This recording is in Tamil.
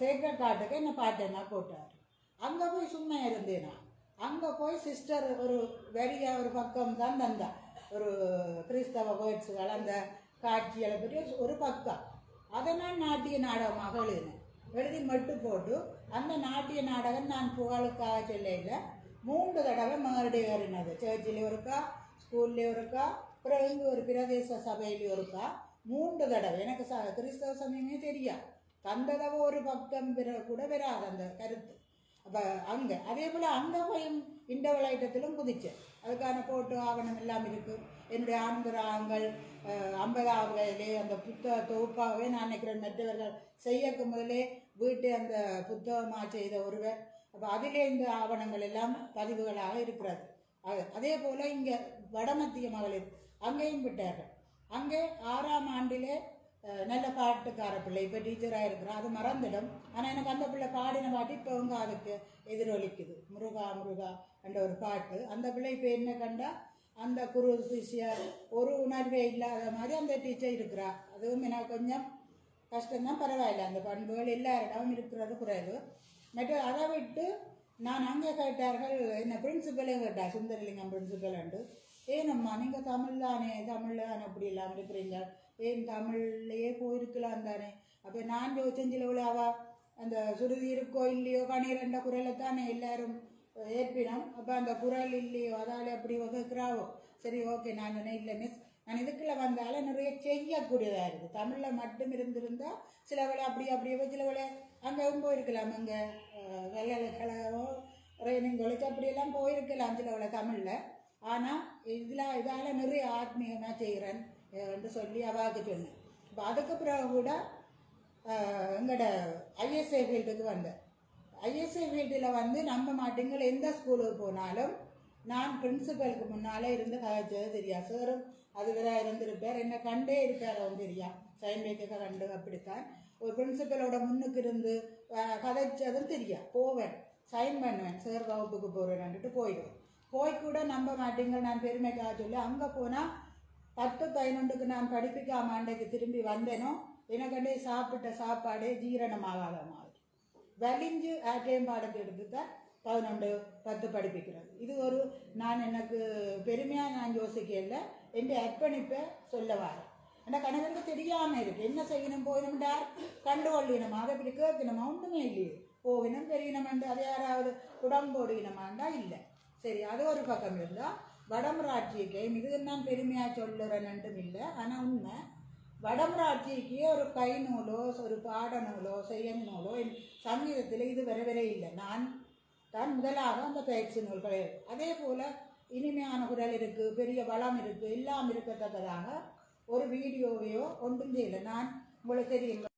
சேக்ரட் காட்டுக்கு என்னை பாட்டேன்னா போட்டார். அங்கே போய் சும்மா இருந்தேன்? நான் அங்கே போய் சிஸ்டர் ஒரு வெறிய ஒரு பக்கம் தான் தந்தா. ஒரு கிறிஸ்தவ வேர்ட்ஸுகள் அந்த காட்சிகளை பற்றி ஒரு பக்கம். அதை நான் நாட்டிய நாடகமாக எழுதினேன். எழுதி மட்டு போட்டு அந்த நாட்டிய நாடகம் நான் புகழுக்காக சொல்லையில் மூன்று தடவை மறுபடி ஏறினது. சர்ச்சில் ஒருக்கா ஸ்கூல்லையும் ஒருக்கா அப்புறம் இங்கே ஒரு பிரதேச சபையிலையும் ஒருக்கா மூன்று தடவை. எனக்கு ச கிறிஸ்தவ சமயமே தெரியாது. தந்ததவோ ஒரு பக்கம் பிற கூட வராது அந்த கருத்து. அப்போ அங்கே அதே போல் அங்கே போய் இந்த விளையாட்டத்திலும் குதிச்சேன் அதுக்கான போட்டு ஆவணம் எல்லாம் இருக்குது என்னுடைய ஆந்திராங்கள் ஐம்பதாவது வயதிலே அந்த புத்தக தொகுப்பாகவே நான் நினைக்கிறேன். மற்றவர்கள் செய்யக்கு முதலே வீட்டு அந்த புத்தகமாக செய்த ஒருவர். அப்போ அதிலே இந்த ஆவணங்கள் எல்லாம் பதிவுகளாக இருக்கிறது. அது- அதே போல் இங்கே வடமத்திய மகளிர் அங்கேயும் விட்டார்கள். அங்கே ஆறாம் ஆண்டிலே நல்ல பாட்டுக்கார பிள்ளை இப்போ டீச்சராக இருக்கிறோம் அது மறந்துடும். ஆனால் எனக்கு அந்த பிள்ளை பாடின பாட்டு இப்போ உங்க அதுக்கு எதிரொலிக்குது. முருகா முருகா என்ற ஒரு பாட்டு. அந்த பிள்ளை இப்போ என்ன கண்டா? அந்த குரு சிஷ்யர் ஒரு உணர்வே இல்லாத மாதிரி அந்த டீச்சர் இருக்கிறா. அதுவும் எனக்கு கொஞ்சம் கஷ்டம்தான் பரவாயில்ல. அந்த பண்புகள் எல்லாரிடமும் இருக்கிறது குறைவு. மற்ற அதை விட்டு நான் அங்கே கேட்டார்கள் என்ன பிரின்சிபலே கேட்டார் சுந்தரலிங்கம் பிரின்சிபல் உண்டு ஏனம்மா நீங்கள் தமிழ் தானே தமிழ் தானே அப்படி இல்லாமல் இருக்கிறீங்க. ஏன் தமிழ்லையே போயிருக்கலாம் தானே. அப்போ நான் யோசிச்செஞ்சில் விழாவா அந்த சுருதி இருக்கோ இல்லையோ கணீரண்ட குரலை தானே எல்லாரும் ஏற்பினோம். அப்போ அந்த குரல் இல்லையோ அதால் அப்படி வகுக்கிறாவோ? சரி ஓகே நான் சொன்னேன் இல்லை மிஸ் நான் இதுக்குள்ள வந்தாலும் நிறைய செய்யக்கூடியதாக இருக்குது. தமிழில் மட்டும் இருந்திருந்தால் சில வேலை அப்படி அப்படியே சில வேலை அங்கேவும் போயிருக்கலாம். அங்கே கலவோ ட்ரைனிங் கொலைச்சு அப்படியெல்லாம் போயிருக்கலாம் சில வேலை தமிழில். ஆனால் இதில் இதால் நிறைய ஆத்மீகமாக செய்கிறேன் என்று சொல்லி அவாவுக்கு சொன்னேன். இப்போ அதுக்கு பிறகு கூட எங்களோட ஐஎஸ்ஐ ஃபீல்டுக்கு வந்தேன். ஐஎஸ்ஐ ஃபீல்டில் வந்து நம்ப மாட்டீங்கள் எந்த ஸ்கூலுக்கு போனாலும் நான் பிரின்சிபலுக்கு முன்னாலே இருந்து கதைச்சது தெரியா சாரும் வேற இருந்திருப்பார். என்னை கண்டே இருப்பார் அவன் தெரியா சைன் கண்டு அப்படித்தான். ஒரு பிரின்சிபலோட முன்னுக்கு இருந்து கதைச்சதும் தெரியா. போவேன் சைன் பண்ணுவேன் சார் வகுப்புக்கு போகிறேன்ட்டு போயிடுவேன். போய் கூட நம்ப மாட்டீங்க நான் பெருமைக்காக சொல்லி. அங்கே போனால் பத்து பதினொன்றுக்கு நான் படிப்பிக்காம அன்றைக்கு திரும்பி வந்தேனோ எனக்கண்டே சாப்பிட்ட சாப்பாடே ஜீரணமாகாத மாதிரி. வலிஞ்சு ஆட்டையும் பாடத்தை எடுத்து தான் பதினொன்று பத்து படிப்பிக்கிறது. இது ஒரு நான் எனக்கு பெருமையாக நான் யோசிக்கல. என் அர்ப்பணிப்பை சொல்ல வரேன். ஆனால் கணவனுக்கு தெரியாமல் இருக்கு. என்ன செய்யணும் போயினும்டா கண்டுகொள்ளினமா அதை இப்படி கேட்கணுமா? ஒன்றுமே இல்லையே. போகணும் தெரியணுமென்று அது யாராவது உடம்போடு இனமாண்டா இல்லை. சரி அது ஒரு பக்கம் இருந்தால் வடமராட்சிக்கு இது நான் பெருமையாக சொல்லுறேன்ட்டும் இல்லை. ஆனால் உண்மை வடமராட்சிக்கு ஒரு கை நூலோ ஒரு பாட நூலோ செய்யல் நூலோ என் சங்கீதத்தில் இது வர வர இல்லை. நான் தான் முதலாக அந்த பயிற்சி நூல்கள் அதே போல் இனிமையான குரல் இருக்குது பெரிய வளம் இருக்குது எல்லாம் இருக்கத்தக்கதாக ஒரு வீடியோவையோ ஒன்றும் செய்யலை. நான் உங்களுக்கு தெரியும்.